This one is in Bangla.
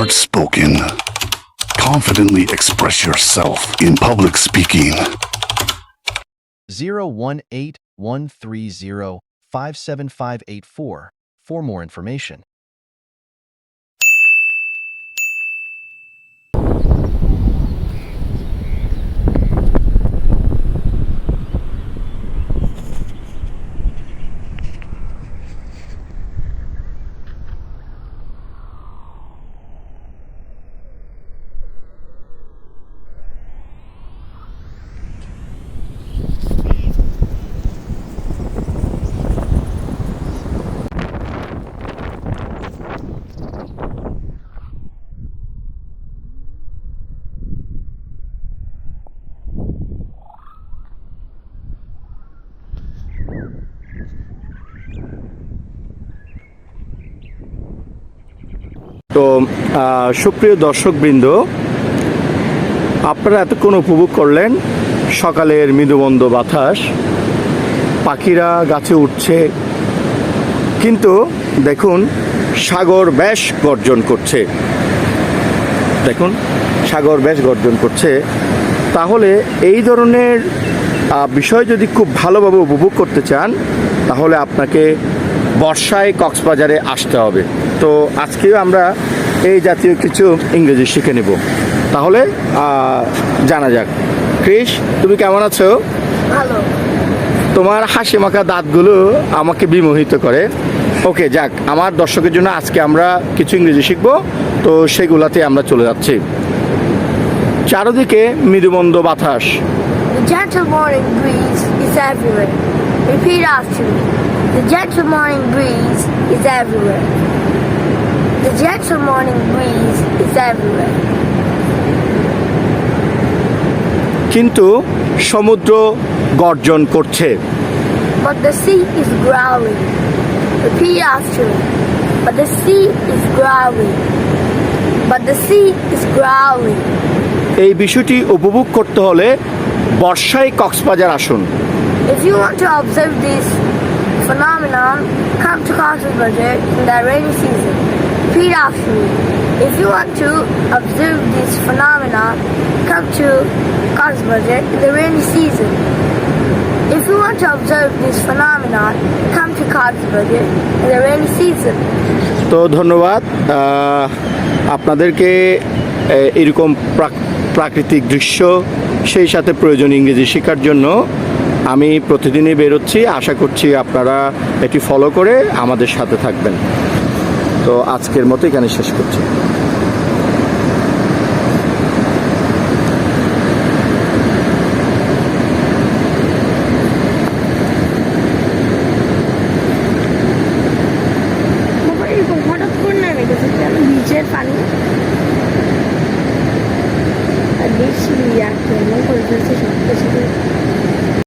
smart spoken. Confidently express yourself in public speaking. 018-130-57584 for more information. তো সুপ্রিয় দর্শকবৃন্দ, আপনারা এতক্ষণ উপভোগ করলেন সকালের মৃদুবন্ধ বাতাস। পাখিরা গাছে উঠছে। কিন্তু দেখুন, সাগর বেশ গর্জন করছে। দেখুন, সাগর বেশ গর্জন করছে। তাহলে এই ধরনের বিষয় যদি খুব ভালোভাবে উপভোগ করতে চান, তাহলে আপনাকে বর্ষায় কক্সবাজারে আসতে হবে। তো আজকেও আমরা এই জাতীয় কিছু ইংরেজি শিখে নেব। তাহলে জানা যাক। ক্রিস তুমি কেমন আছো? ভালো। তোমার হাসি মাখা দাঁতগুলো আমাকে বিমোহিত করে। ওকে যাক আমার দর্শকের জন্য আজকে আমরা কিছু ইংরেজি শিখব। তো সেগুলাতে আমরা চলে যাচ্ছি। চারদিকে মৃদুমন্দ বাতাস। The gentle morning breeze is everywhere. Repeat after me. The gentle morning breeze is everywhere. The gentle morning breeze is everywhere. কিন্তু সমুদ্র গর্জন করছে But the sea is growling. Repeat after me. But the sea is growling. But the sea is growling. এই বিষয়টি উপভোগ করতে হলে বর্ষায় কক্সবাজার আসুন If you want to observe this phenomenon, come to Cox's Budget in the rainy season. Repeat after me. If you want to observe this phenomenon, come to Cox's in the rainy season. If you want to observe this phenomenon, come to Cox's in the rainy season. তো ধন্যবাদ আপনাদেরকে এরকম প্রাক- প্রাকৃতিক দৃশ্য সেই সাথে প্রয়োজন ইংরেজি শেখার জন্য আমি প্রতিদিনই বেরোচ্ছি আশা করছি আপনারা এটি ফলো করে আমাদের সাথে থাকবেন তো আজকের মতো এখানে শেষ করছি। পানি আর বেশি করে সব কিছু